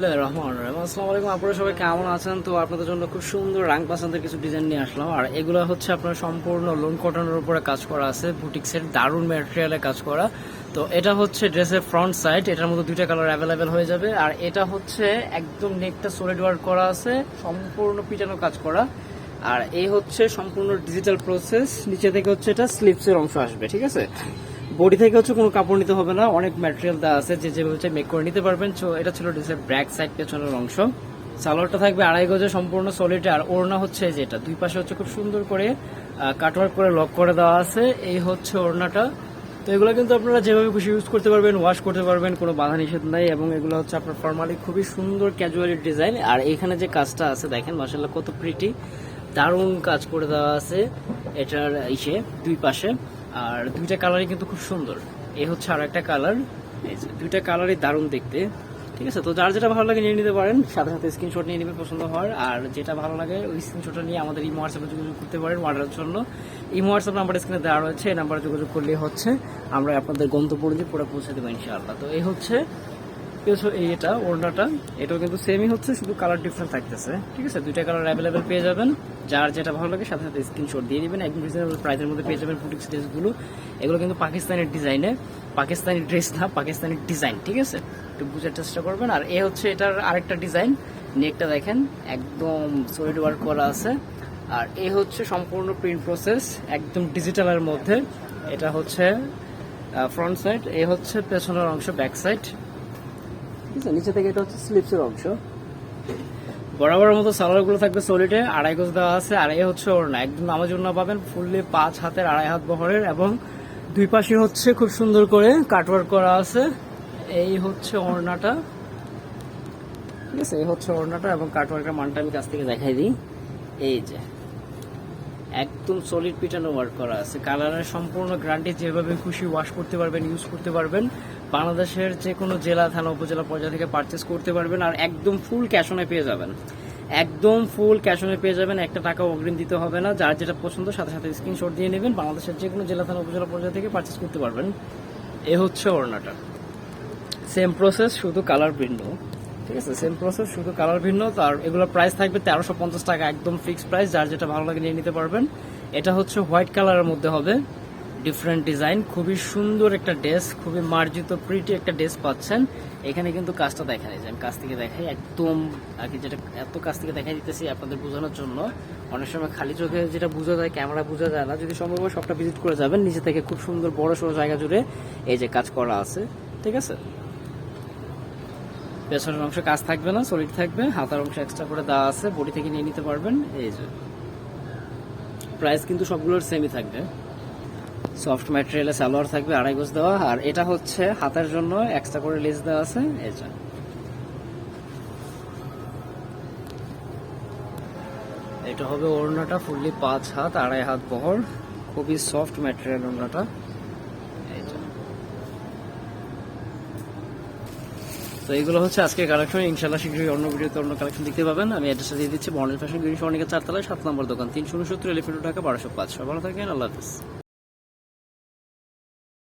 রহমান রহিম। আসসালামু আলাইকুম, আপনারা সবাই কেমন আছেন? তো আপনাদের জন্য খুব সুন্দর রাং পাসান্তের কিছু ডিজাইন নিয়ে আসলাম। আর এগুলো হচ্ছে আপনার সম্পূর্ণ লোন কটনের উপরে কাজ করা আছে বুটিক্সের দারুণ ম্যাটেরিয়ালে কাজ করা। তো এটা হচ্ছে ড্রেসের ফ্রন্ট সাইড এটার মধ্যে দুইটা কালার অ্যাভেলেবেল হয়ে যাবে। আর এটা হচ্ছে একদম নেকটা সলিড ওয়ার্ক করা আছে, সম্পূর্ণ পিটানো কাজ করা। আর এই হচ্ছে সম্পূর্ণ ডিজিটাল প্রসেস নিচে থেকে হচ্ছে এটা স্লিপসের অংশ আসবে, ঠিক আছে? বডি থেকে হচ্ছে কোনো কাপড় নিতে হবে না, অনেক ম্যাটেরিয়াল দেওয়া আছে, যে যেভাবে মেক করে নিতে পারবেন। তো এটা ছিল ডিসের ব্যাক সাইড পেছনের অংশ। সালোয়ারটা থাকবে আড়াই গজে সম্পূর্ণ সলিড আর ওড়না হচ্ছে যেটা দুই পাশে হচ্ছে খুব সুন্দর করে কাটওয়ার্ক করে লক করে দেওয়া আছে। এই হচ্ছে ওড়নাটা। তো এগুলো কিন্তু আপনারা যেভাবে খুশি ইউজ করতে পারবেন ওয়াশ করতে পারবেন, কোনো বাধা নিষেধ নাই, এবং এগুলো হচ্ছে আপনার ফর্মালি খুবই সুন্দর ক্যাজুয়ালি ডিজাইন আর এখানে যে কাজটা আছে, দেখেন মাসাল্লাহ কত প্রিটি দারুণ কাজ করে দেওয়া আছে এটার ইসে, দুই পাশে। আর দুইটা কালারই কিন্তু খুব সুন্দর। এ হচ্ছে আর একটা কালার এই যে, দুইটা কালারই দারুণ দেখতে। ঠিক আছে, তো যার যেটা ভালো লাগে নিয়ে নিতে পারেন। সাথে সাথে স্ক্রিনশট নিয়ে নেবেন পছন্দ হয় আর যেটা ভালো লাগে, ওই স্ক্রিনশটটা নিয়ে আমাদের ইমো হোয়াটসঅ্যাপে যোগাযোগ করতে পারেন অর্ডারের জন্য। ইমো হোয়াটসঅ্যাপ নাম্বার স্ক্রিনে দেওয়া রয়েছে, এই নাম্বারে যোগাযোগ করলে হচ্ছে। আমরা আপনাদের গন্তব্য অনুযায়ী পুরো পৌঁছে দেবো ইনশাআল্লাহ। তো এই হচ্ছে পেছো- এটা, ওড়নাটা। এটাও কিন্তু সেমই হচ্ছে, শুধু কালার ডিফারেন্ট থাকতেছে। ঠিক আছে? দুইটা কালার অ্যাভেলেবেল পেয়ে যাবেন। যার যেটা ভালো লাগে, সাথে সাথে স্ক্রিনশট দিয়ে দিবেন। একদম রিজনেবল প্রাইসের মধ্যে পেয়ে যাবেন বুটিক্স ড্রেসগুলো এগুলো কিন্তু পাকিস্তানের ডিজাইনে পাকিস্তানি ড্রেস না, পাকিস্তানি ডিজাইন ঠিক আছে? একটু বুঝার চেষ্টা করবেন। আর এ হচ্ছে এটার আরেকটা ডিজাইন নেকটা দেখেন, একদম সলিড ওয়ার্ক করা আছে। আর এ হচ্ছে সম্পূর্ণ প্রিন্ট প্রসেস একদম ডিজিটালের মধ্যে। এটা হচ্ছে ফ্রন্ট সাইড এ হচ্ছে পেছনের অংশ ব্যাক সাইড ঠিক আছে নিচে থেকে এটা হচ্ছে স্লিপসের অংশ। বরাবর মতো সালোয়ারগুলো থাকবে সলিডে আড়াই গজ দেওয়া আছে, আর এই হচ্ছে ওড়না। একদম নামাজ ওড়না পাবেন, ফুললি পাঁচ হাতের আড়াই হাত বহরের, এবং দুই পাশে হচ্ছে খুব সুন্দর করে কাটওয়ার্ক করা আছে। এই হচ্ছে ওড়নাটা। ঠিক আছে, এই হচ্ছে ওড়নাটা, এবং কাটওয়ার্কের মানটা আমি কাছ থেকে দেখাই দিই। এই যে। একদম সলিড পিটানো ওয়ার্ক করা আছে। কালারের সম্পূর্ণ গ্রান্টি যেভাবে খুশি ওয়াশ করতে পারবেন ইউজ করতে পারবেন, বাংলাদেশের যে কোনো জেলা, থানা, উপজেলা পর্যায়ে থেকে পারচেস করতে পারবেন আর একদম ফুল ক্যাশ অনে পেয়ে যাবেন। একদম ফুল ক্যাশ অনে পেয়ে যাবেন, একটা টাকা অগ্রিম দিতে হবে না। যার যেটা পছন্দ, সাথে সাথে স্ক্রিনশট দিয়ে নেবেন। বাংলাদেশের যে কোনো জেলা, থানা, উপজেলা পর্যায়ে থেকে পারচেস করতে পারবেন। এ হচ্ছে ওড়নাটা। সেম প্রসেস শুধু কালার ভিন্ন ঠিক আছে? সেম প্রসেস শুধু কালার ভিন্ন, তার এগুলো প্রাইস থাকবে তেরোশো পঞ্চাশ টাকা, একদম ফিক্সড প্রাইস যার যেটা ভালো লাগে নিয়ে নিতে পারবেন। এটা হচ্ছে হোয়াইট কালারের মধ্যে হবে ডিফারেন্ট ডিজাইন খুবই সুন্দর একটা ড্রেস খুবই মার্জিত প্রিটি একটা ড্রেস পাচ্ছেন। এখানে কিন্তু কাজটা দেখা যায় আমি কাছ থেকে দেখাই, একদম আর কি যেটা এত কাছ থেকে দেখাই দিতেছি আপনাদের বোঝানোর জন্য। অনেক সময় খালি চোখে যেটা বোঝা যায় ক্যামেরা বোঝা যায় না। যদি সম্ভব হয় সবটা ভিজিট করে যাবেন, নিচে থেকে খুব সুন্দর বড় সড়ো জায়গা জুড়ে এই যে কাজ করা আছে, ঠিক আছে? পেছনের অংশ কাজ থাকবে না সলিড থাকবে, হাতার অংশ এক্সট্রা করে দেওয়া আছে বডি থেকে নিয়ে নিতে পারবেন, এই যে। প্রাইস কিন্তু সবগুলোর সেমই থাকবে। সফট ম্যাটেরিয়ালে সালোয়ার থাকবে, আড়াই গোজ দেওয়া, আর এটা হচ্ছে হাতের জন্য এক্সট্রা করে লেস দেওয়া আছে, এই যে। এটা হবে ওড়নাটা ফুললি পাঁচ হাত, আড়াই হাত বহর, খুবই সফট ম্যাটেরিয়াল ওড়নাটা এই যে তো এগুলো হচ্ছে আজকে কালেকশন ইনশাল্লাহ শীঘ্রই অন্য ভিডিওতে অন্য কালেকশন দেখতে পাবেন। আমি অ্যাড্রেসটা দিয়ে দিচ্ছি। বর্ণের ফ্যাশন গ্রিন সর্ণিকা চারতলায়, সাত নম্বর দোকান, তিনশো উনসত্তর এলিফেন্ট টাকা বারোশো পাঁচশো। ভালো থাকেন, আল্লাহ হাফিজ।